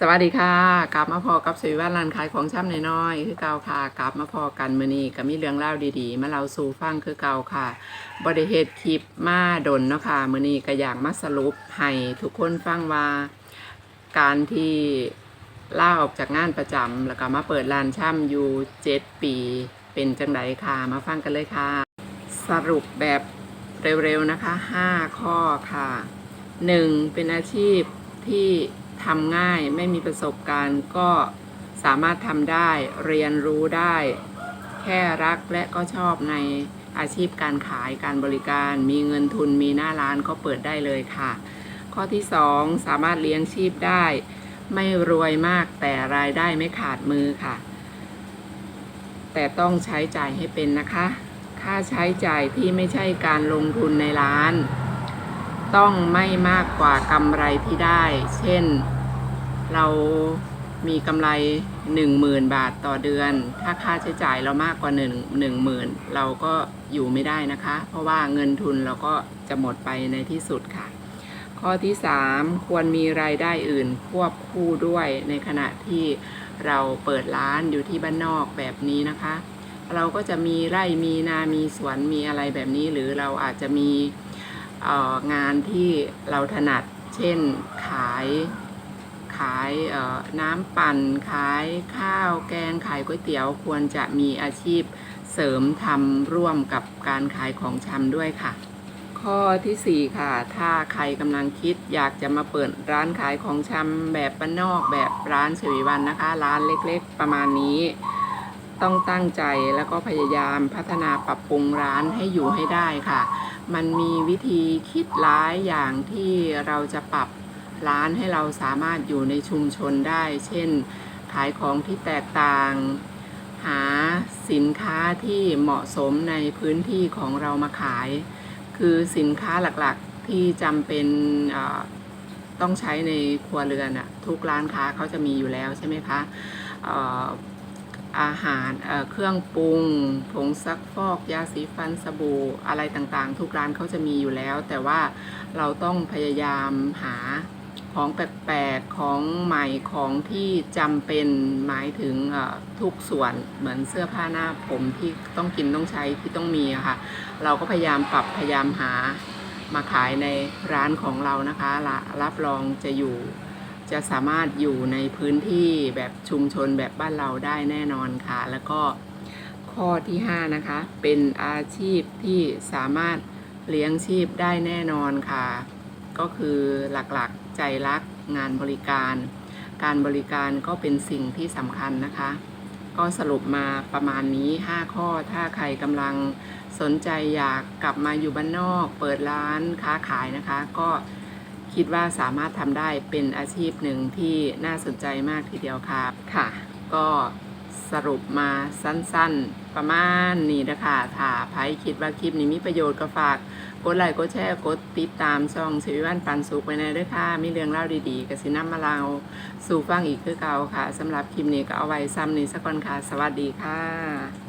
สวัสดีค่ะกลับมาพอกับสวีวันร้านขายของช่ำน้อยๆคือเก่าค่ะกลับมาพอกันมื้อนี้ก็มีเรื่องเล่าดีๆ มาเล่าสู่ฟังคือเก่าค่ะบริเฮ็ดคลิปมาดนเนาะค่ะมื้อนี้ก็อยากมาสรุปให้ทุกคนฟังว่า การที่ล่าออกจากงานประจำแล้วก็มาเปิดร้านช่ำอยู่เจ็ดปี เป็นจังไดค่ะมาฟังกันเลยค่ะ สรุปแบบเร็วๆนะคะ 5 ข้อค่ะ 1. เป็นอาชีพที่ ทำง่ายไม่มีประสบการณ์ก็สามารถทำได้เรียนรู้ได้ แค่รักและก็ชอบในอาชีพการขายการบริการ มีเงินทุนมีหน้าร้านก็เปิดได้เลยค่ะ ข้อที่ 2 สามารถเลี้ยงชีพได้ ไม่รวยมากแต่รายได้ไม่ขาดมือค่ะ แต่ต้องใช้จ่ายให้เป็นนะคะ ค่าใช้จ่ายที่ไม่ใช่การลงทุนในร้าน ต้องไม่มากกว่ากำไรที่ได้ เช่น เรามีกำไร 10,000 บาทต่อเดือน ถ้าค่าใช้จ่ายเรามากกว่า 1 10,000 เราก็อยู่ไม่ได้นะคะ เพราะว่าเงินทุนเราก็จะหมดไปในที่สุดค่ะ ข้อที่ 3 ควรมีรายได้อื่นควบคู่ด้วยในขณะที่เราเปิดร้านอยู่ที่บ้านนอกแบบนี้นะคะ เราก็จะมีไร่มีนา มีสวนมีอะไรแบบนี้ หรือเราอาจจะมี งานที่เราถนัด เช่นขายขายน้ำปั่น ขายข้าวแกง ขายก๋วยเตี๋ยวควรจะมีอาชีพเสริมทำร่วมกับการขายของชำด้วยค่ะ ข้อทีสี่4 ค่ะ ถ้าใครกำลังคิดอยากจะมาเปิดร้านขายของชำแบบบ้านนอกแบบร้านชวีวันนะคะ ร้านเล็กๆ ประมาณนี้ ต้องตั้งใจแล้วก็พยายามพัฒนาปรับปรุงร้านให้อยู่ให้ได้ค่ะ มันมีวิธีคิดหลายอย่างที่เราจะปรับร้านให้เราสามารถอยู่ในชุมชนได้ เช่น ขายของที่แตกต่าง หาสินค้าที่เหมาะสมในพื้นที่ของเรามาขาย คือสินค้าหลักๆที่จำเป็นต้องใช้ในครัวเรือนอะทุกร้านค้าเขาจะมีอยู่แล้วใช่ไหมคะ อาหารเเครื่องปรุง ผงซักฟอก ยาสีฟันสบู่อะไรต่างๆ ทุกร้านเขาจะมีอยู่แล้ว แต่ว่าเราต้องพยายามหาของแปลกๆ ของใหม่ของที่จำเป็นหมายถึงทุกส่วนเหมือนเสื้อผ้าหน้าผมที่ต้องกินต้องใช้ที่ต้องมีค่ะ เราก็พยายามปรับพยายามหามาขายในร้านของเรานะคะ รับรองจะอยู่ จะสามารถอยู่ในพื้นที่แบบชุมชนแบบบ้านเราได้แน่นอนค่ะ แล้วก็ข้อที่ 5 นะคะ เป็นอาชีพที่สามารถเลี้ยงชีพได้แน่นอนค่ะ ก็คือหลักๆใจรักงานบริการ การบริการก็เป็นสิ่งที่สำคัญนะคะ ก็สรุปมาประมาณนี้ 5 ข้อถ้าใครกำลังสนใจอยากกลับมาอยู่บ้านนอก เปิดร้านค้าขายนะคะ ก็ คิดว่าสามารถทำได้เป็นอาชีพหนึ่งที่น่าสนใจมากทีเดียวครับค่ะ ก็สรุปมาสั้นๆ ประมาณนี้นะคะถ้าใครคิดว่าคลิปนี้มีประโยชน์ก็ฝากกดไลค์กดแชร์กดติดตามช่องชีวิวันปันสุขไปในด้วยค่ะ มีเรื่องเล่าดีๆกับสิน้ำมาเราสู่ฟังอีกคือเก่าค่ะสำหรับคลิปนี้ก็เอาไว้ซ้ำนี้สักก่อนค่ะ สวัสดีค่ะ